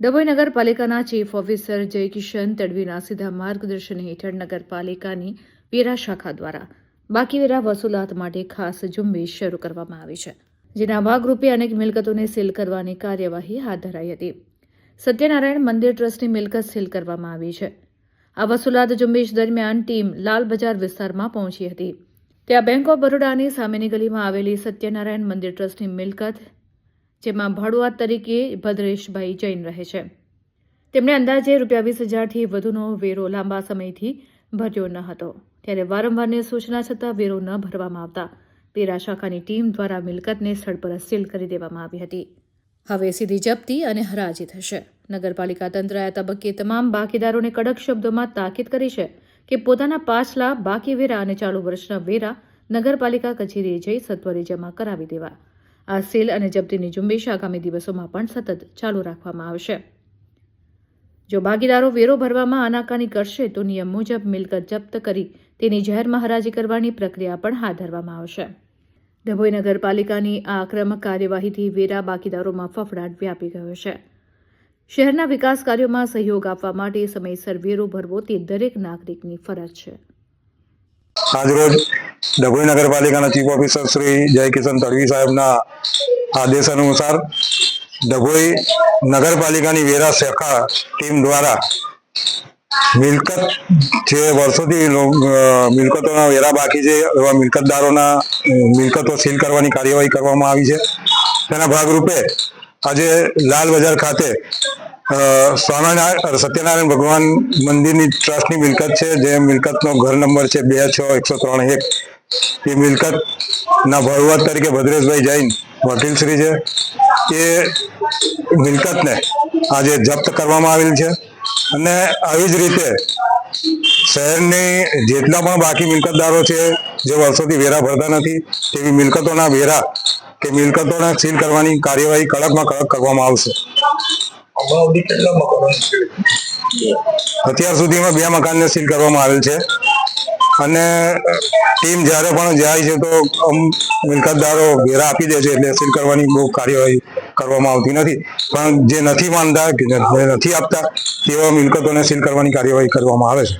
ડભોઈ નગરપાલિકાના chief officer Jaykishan તડવીના સીધા માર્ગદર્શન હેઠળ નગરપાલિકાની વેરા શાખા દ્વારા બાકી વેરા વસૂલાત માટે ખાસ ઝુંબેશ શરૂ કરવામાં આવી છે, જેના ભાગરૂપે અનેક મિલકતોને સીલ કરવાની કાર્યવાહી હાથ ધરાઈ હતી. સત્યનારાયણ મંદિર ટ્રસ્ટની મિલકત સીલ કરવામાં આવી છે. આ વસૂલાત ઝુંબેશ દરમિયાન ટીમ લાલ બજાર વિસ્તારમાં પહોંચી હતી. ત્યાં બેંક ઓફ બરોડાની સામેની ગલીમાં આવેલી સત્યનારાયણ મંદિર ટ્રસ્ટની મિલકત જેમાં ભાડુઆત તરીકે ભદ્રેશભાઈ જૈન રહે છે. તેમણે અંદાજે રૂપિયા વીસ હજારથી વધુનો વેરો લાંબા સમયથી ભર્યો ન હતો. ત્યારે વારંવારની સૂચના છતાં વેરો ન ભરવામાં આવતા વેરા શાખાની ટીમ દ્વારા મિલકતને સ્થળ પર સીલ કરી દેવામાં આવી હતી. હવે સીધી જપ્તી અને હરાજી થશે. નગરપાલિકા તંત્રએ આ તબક્કે તમામ બાકીદારોને કડક શબ્દોમાં તાકીદ કરી છે કે પોતાના પાછલા બાકી વેરા અને ચાલુ વર્ષના વેરા નગરપાલિકા કચેરીએ જઈ સત્વરે જમા કરાવી દેવા. આ સેલ અને જપ્તીની ઝુંબેશ આગામી દિવસોમાં પણ સતત ચાલુ રાખવામાં આવશે. જો ભાગીદારો વેરો ભરવામાં આનાકાની કરશે, તો નિયમ મુજબ મિલકત જપ્ત કરી તેની જાહેરમાં હરાજી કરવાની પ્રક્રિયા પણ હાથ ધરવામાં આવશે. ડભોઈ નગરપાલિકાની આ આક્રમક કાર્યવાહીથી વેરા બાકીદારોમાં ફફડાટ વ્યાપી ગયો છે. શહેરના વિકાસ કાર્યોમાં સહયોગ આપવા માટે સમયસર વેરો ભરવો તે દરેક નાગરિકની ફરજ છે. ડભોઈ નગરપાલિકાના ચીફ ઓફિસર શ્રી જયકિશન તડવી સાહેબના આદેશ અનુસાર ડભોઈ નગરપાલિકાની વેરા શાખા ટીમ દ્વારા મિલકત જે વર્ષોથી મિલકતોના વેરા બાકી છે, એવા મિલકતદારોના મિલકતો સીલ કરવાની કાર્યવાહી કરવામાં આવી છે. તેના ભાગરૂપે આજે લાલ બજાર ખાતે સ્વામિનારાયણ, સત્યનારાયણ ભગવાન મંદિરની ટ્રસ્ટની મિલકત છે, જે મિલકતનો ઘર નંબર છે બે છ એકસો ત્રણ એક. એ મિલકત ના ભરવાત તરીકે ભદ્રેશભાઈ જૈન વકીલશ્રી છે. એ મિલકતને આજે જપ્ત કરવામાં આવેલ છે અને આવી જ રીતે શહેરની જેટલા પણ બાકી મિલકતદારો છે, જે વર્ષોથી વેરા ભરતા નથી, તેવી મિલકતોના વેરા કે મિલકતોને સીલ કરવાની કાર્યવાહી કડકમાં કડક કરવામાં આવશે. અત્યાર સુધીમાં બે મકાનને સીલ કરવામાં આવેલ છે. અને ટીમ જ્યારે પણ જાય છે તો મિલકતદારો વેરા આપી દે છે એટલે સીલ કરવાની બહુ કાર્યવાહી કરવામાં આવતી નથી. પણ જે નથી માનતા કે નથી આપતા તેવા મિલકતોને સીલ કરવાની કાર્યવાહી કરવામાં આવે છે.